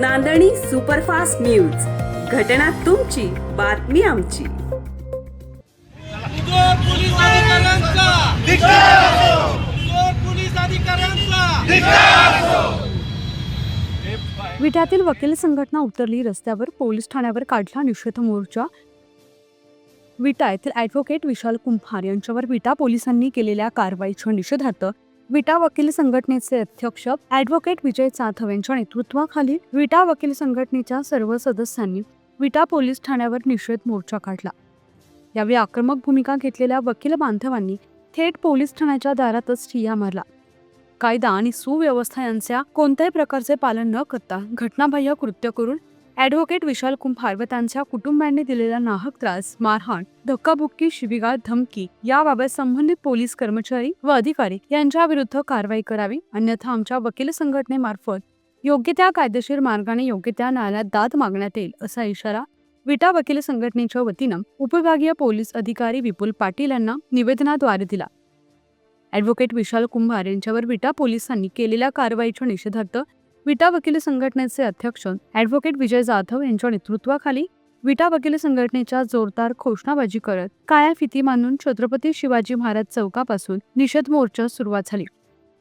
नांदणी superfast news. घटना तुमची बातमी आमची. विट्यातील वकील संघटना उतरली रस्त्यावर पोलीस ठाण्यावर काढला निषेध मोर्चा. विटा येथील ॲडव्होकेट विशाल कुंभार यांच्यावर विटा पोलिसांनी केलेल्या कारवाईच्या निषेधार्थ विटा वकील संघटनेचे अध्यक्ष ॲडव्होकेट विजय जाधव यांच्या नेतृत्वाखाली विटा वकील संघटनेच्या सर्व सदस्यांनी विटा पोलीस ठाण्यावर निषेध मोर्चा काढला. यावेळी आक्रमक भूमिका घेतलेल्या वकील बांधवांनी थेट पोलीस ठाण्याच्या दारातच ठिय्या मारला. कायदा आणि सुव्यवस्था यांच्या कोणत्याही प्रकारचे पालन न करता घटनाबाह्य कृत्य करून ॲडव्होकेट विशाल कुंभार व त्यांच्या कुटुंबियांनी दिलेला नाहक त्रास मारहाण धक्काबुक्की शिबिगाळ धमकी याबाबत संबंधित पोलीस कर्मचारी व अधिकारी यांच्या विरुद्ध कारवाई करावी अन्यथा आमच्या वकील संघटनेमार्फत योग्य त्या कायदेशीर मार्गाने योग्य त्या न्यायालयात दाद मागण्यात येईल असा इशारा विटा वकील संघटनेच्या वतीनं उपविभागीय पोलीस अधिकारी विपुल पाटील यांना निवेदनाद्वारे दिला. ॲडव्होकेट विशाल कुंभार यांच्यावर विटा पोलिसांनी केलेल्या कारवाईच्या निषेधार्थ विटा वकील संघटनेचे अध्यक्ष ॲडव्होकेट विजय जाधव यांच्या नेतृत्वाखाली विटा वकील संघटनेच्या जोरदार घोषणाबाजी करत काळ्या फिती मानून छत्रपती शिवाजी महाराज चौकापासून निषेध मोर्चा सुरुवात झाली.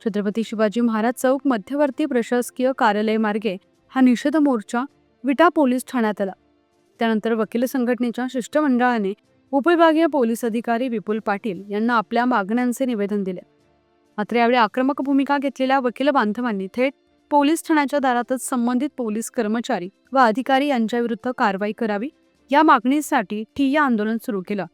छत्रपती शिवाजी महाराज चौक मध्यवर्ती प्रशासकीय कार्यालय मार्गे हा निषेध मोर्चा विटा पोलीस ठाण्यात आला. त्यानंतर वकील संघटनेच्या शिष्टमंडळाने उपविभागीय पोलीस अधिकारी विपुल पाटील यांना आपल्या मागण्यांचे निवेदन दिले. मात्र यावेळी आक्रमक भूमिका घेतलेल्या वकील बांधवांनी थेट पोलीस ठाण्याच्या दारातच संबंधित पोलीस कर्मचारी व अधिकारी यांच्याविरुद्ध कारवाई करावी या मागणीसाठी ठिय्या आंदोलन सुरू केलं.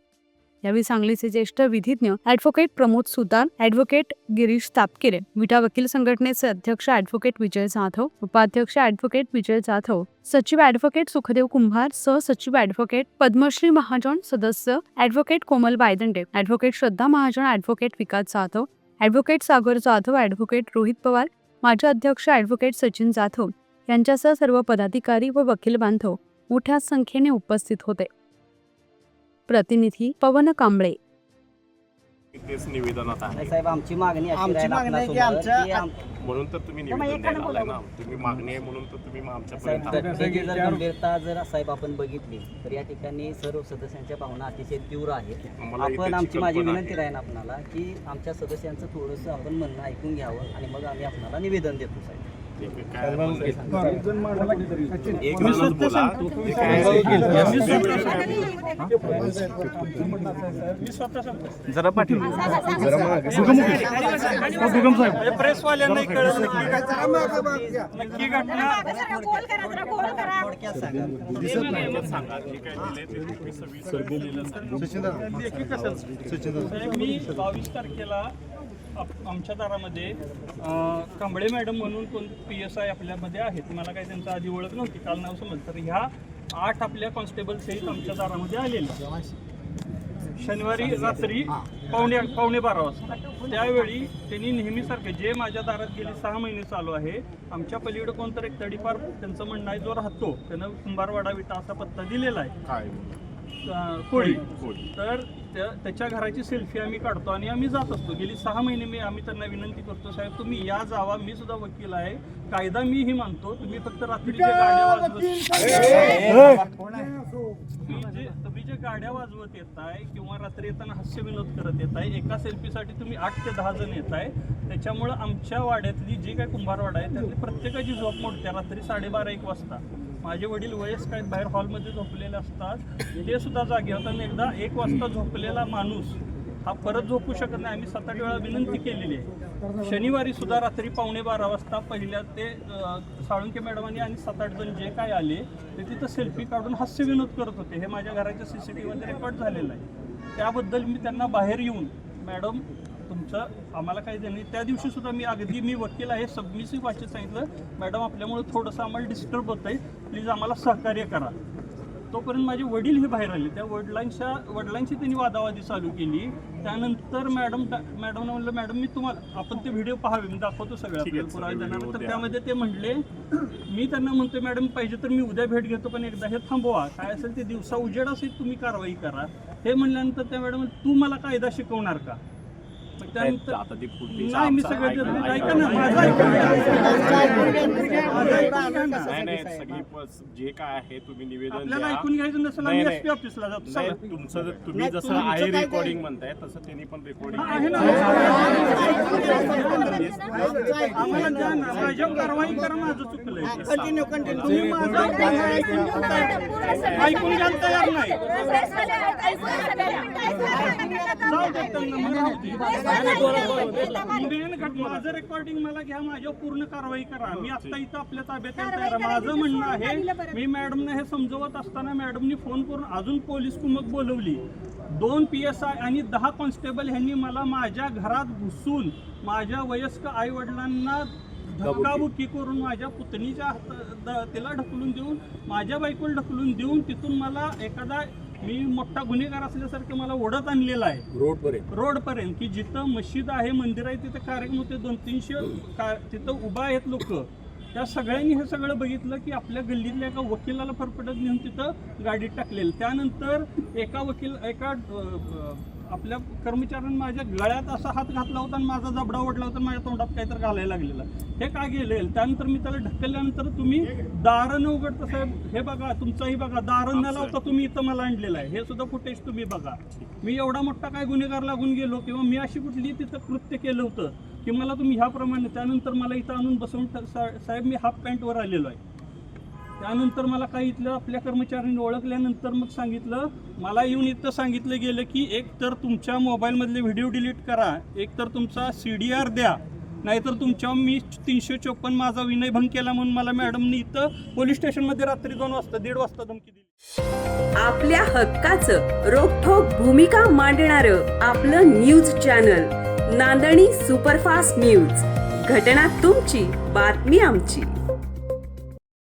यावेळी सांगलीचे ज्येष्ठ विधिज्ञ ॲडव्होकेट प्रमोद सुतार ॲडव्होकेट गिरीश तापकिरे विटा वकील संघटनेचे अध्यक्ष ॲडव्होकेट विजय जाधव उपाध्यक्ष ॲडव्होकेट विजय जाधव सचिव ॲडव्होकेट सुखदेव कुंभार सहसचिव ॲडव्होकेट पद्मश्री महाजन सदस्य advocate Komal Baidande advocate Shraddha Mahajan advocate Vikas Jadhav advocate Sagar Jadhav advocate Rohit Pawar माजी अध्यक्ष ॲडव्होकेट सचिन जाधव यांच्यासह सर्व पदाधिकारी व वकील बांधव मोठ्या संख्येने उपस्थित होते. प्रतिनिधी पवन कांबळे तेच निवेदनात आहे. साहेब आमची मागणी अशी आमची राहील मागणी आहे की आपणासमोर आमच्या- की आम- म्हणून तर तुम्ही निवेदन द्यायला आलाय ना. तुम्ही मागणी आहे म्हणून तर तुम्ही मग आमच्यापर्यंत साहेब आलाय. घटनेची जर गंभीरता जर साहेब आपण बघितली तर या ठिकाणी सर्व सदस्यांच्या भावना अतिशय तीव्र आहेत. मला आपण आमची माझी कल्पना विनंती आहे. राहील आपणाला की आमच्या सदस्यांचं थोडंसं आपण म्हणणं ऐकून घ्यावं आणि मग आम्ही आपणाला निवेदन देतो साहेब. जरा पाठी दुगम साहेब एक जणच प्रेसवाल्यांना कळलं नक्की घटना थोडक्यात सांगा मी बावीस तारखेला आप- आमच्या दारामध्ये कांबळे मॅडम म्हणून कोण पी एस आय आपल्यामध्ये आहेत. मला काही त्यांचा आधी ओळख नव्हती काल नाव समज तर ह्या आठ आपल्या कॉन्स्टेबल सहित आमच्या दारामध्ये आलेल्या शनिवारी रात्री पावणे पावणे बारा वाजता. त्यावेळी त्यांनी नेहमीसारखे जे माझ्या दारात गेली सहा महिने चालू आहे आमच्या पलीकडे कोणतर एक तडीपार त्यांचं म्हणणं आहे जो राहतो त्यानं कुंभारवाडा विटा असा पत्ता दिलेला आहे. कोळी. तर त्या- त्याच्या घराची सेल्फी आम्ही काढतो आणि आम्ही जात असतो. गेली सहा महिने मी आम्ही त्यांना विनंती करतो साहेब तुम्ही या जावा मी सुद्धा वकील आहे. कायदा मीही मानतो. तुम्ही फक्त रात्रीच्या गाड्या वाजवत तुम्ही जे तुम्ही जे गाड्या वाजवत येताय किंवा रात्री येताना हास्य विनोद करत येताय एका सेल्फीसाठी तुम्ही आठ ते दहा जण येताय. त्याच्यामुळं आमच्या वाड्यातली जी काही कुंभारवाडा आहे त्यातली प्रत्येकाची झोप मोडते. रात्री साडेबारा एक वाजता. माझे वडील वयस्क आहेत बाहेर हॉलमध्ये झोपलेले असतात. ते सुद्धा जागे होतात. आणि एकदा एक वाजता झोपलेला माणूस हा परत झोपू शकत नाही. आम्ही सात आठ वेळा विनंती केलेली आहे. शनिवारी सुद्धा रात्री पावणे बारा वाजता पहिल्या ते साळुंके मॅडमांनी आणि सात आठ जण जे काय आले ते तिथं सेल्फी काढून हास्य विनोद करत होते. हे माझ्या घराच्या सी सी टी व्हीमध्ये रेकॉर्ड झालेलं आहे. त्याबद्दल मी त्यांना बाहेर येऊन मॅडम तुमचं आम्हाला काही देणे त्या दिवशी सुद्धा मी अगदी मी वकील आहे सबमिसिव्ह भाषेत सांगितलं. मॅडम आपल्यामुळे थोडंसं आम्हाला डिस्टर्ब होत आहे प्लीज आम्हाला सहकार्य करा. तोपर्यंत माझे वडील हे बाहेर आले. त्या वडिलांच्या वडिलांची त्यांनी वादावादी चालू केली. त्यानंतर मॅडम मॅडम म्हणलं मॅडम मी तुम्हाला आपण ते व्हिडिओ पाहावे मी दाखवतो सगळं ठीक आहे, आपल्याला पुरावे. तर. त्यामध्ये ते म्हणले मी त्यांना म्हणतोय मॅडम पाहिजे तर मी उद्या भेट घेतो पण एकदा हे थांबवा. काय असेल ते दिवसा उजेड असेल तुम्ही कारवाई करा. हे म्हणल्यानंतर त्या मॅडम तू मला कायदा शिकवणार का? आता ती नाही मी सगळं. ऐका ना माझं ऐका नाही नाही सगळी पस- जे काय आहे तुम्ही निवेदन आपल्याला द्या. ऐकून घ्यायचं नसेल नाही, आम्ही ऑफिसला जातो नाही चला. तुमचं जर- तुम्ही जसं आहे रेकॉर्डिंग म्हणताय तसं त्यांनी पण रेकॉर्डिंग आहे ना आम्हाला द्या ना माझ्यावर कारवाई करा माझं चुकलंय कंटिन्यू कंटिन्यू तुम्ही माझं ऐकून घ्यायला तयार नाही जाऊ त्यांना, मला माझं रेकॉर्डिंग मला घ्या माझ्यावर पूर्ण कारवाई करा. मी आता इथं आपल्या ताब्यात तयार आहे. माझं म्हणणं आहे मी मॅडमने हे समजवत असताना मॅडमनी फोन करून अजून पोलीस कुमक बोलवली. दोन पी एस आय आणि दहा कॉन्स्टेबल ह्यांनी मला माझ्या घरात घुसून माझ्या वयस्क आई वडिलांना धक्काबुक्की करून माझ्या पुतणीच्या हात- द- तिला ढकलून देऊन माझ्या बायकोला ढकलून देऊन तिथून मला एखादा मी मोठा गुन्हेगार असल्यासारखं मला ओढत आणलेला आहे. रोडपर्यंत. रोडपर्यंत की जिथं मस्जिद आहे मंदिर आहे तिथं कार्यक्रम होते दोन तीनशे का तिथं उभा आहेत लोक. त्या सगळ्यांनी हे सगळं बघितलं की आपल्या गल्लीतल्या एका वकिलाला फरफटत नेऊन तिथं गाडीत टाकलेलं. त्यानंतर एका वकील एका आपल्या कर्मचाऱ्यांनी माझ्या गळ्यात असा हात घातला होता आणि माझा जबडा ओढला होता माझ्या तोंडात काहीतरी घालायला लागलेलं. हे का गेले त्यानंतर मी त्याला ढकलल्यानंतर तुम्ही दारं न उघडता साहेब. हे बघा तुमचाही बघा. दारं न लावता तुम्ही इथं मला आणलेलं आहे. हे सुद्धा फुटेज तुम्ही बघा. मी एवढा मोठा काय गुन्हेगार लागून गेलो किंवा मी अशी कुठली तिथं कृत्य केलं होतं की मला तुम्ही ह्याप्रमाणे त्यानंतर मला इथं आणून बसवून साहेब मी हाफ पॅन्टवर आलेलो आहे. त्यानंतर मला काही इथलं आपल्या कर्मचाऱ्यांनी ओळखल्यानंतर मग सांगितलं मला येऊन इथं सांगितलं गेलं की एक तर तुमच्या मोबाईलमधले व्हिडिओ डिलीट करा एक तर तुमचा सी डी आर द्या नाहीतर तुमच्या मी तीनशे चोपन्न माझा विनयभंग केला म्हणून मला मॅडमनी इथं पोलीस स्टेशनमध्ये रात्री दोन वाजता दीड वाजता धमकी दिली. आपल्या हक्काचं रोखोक भूमिका मांडणारं आपलं news channel Nandani superfast news. घटना तुमची बातमी आमची.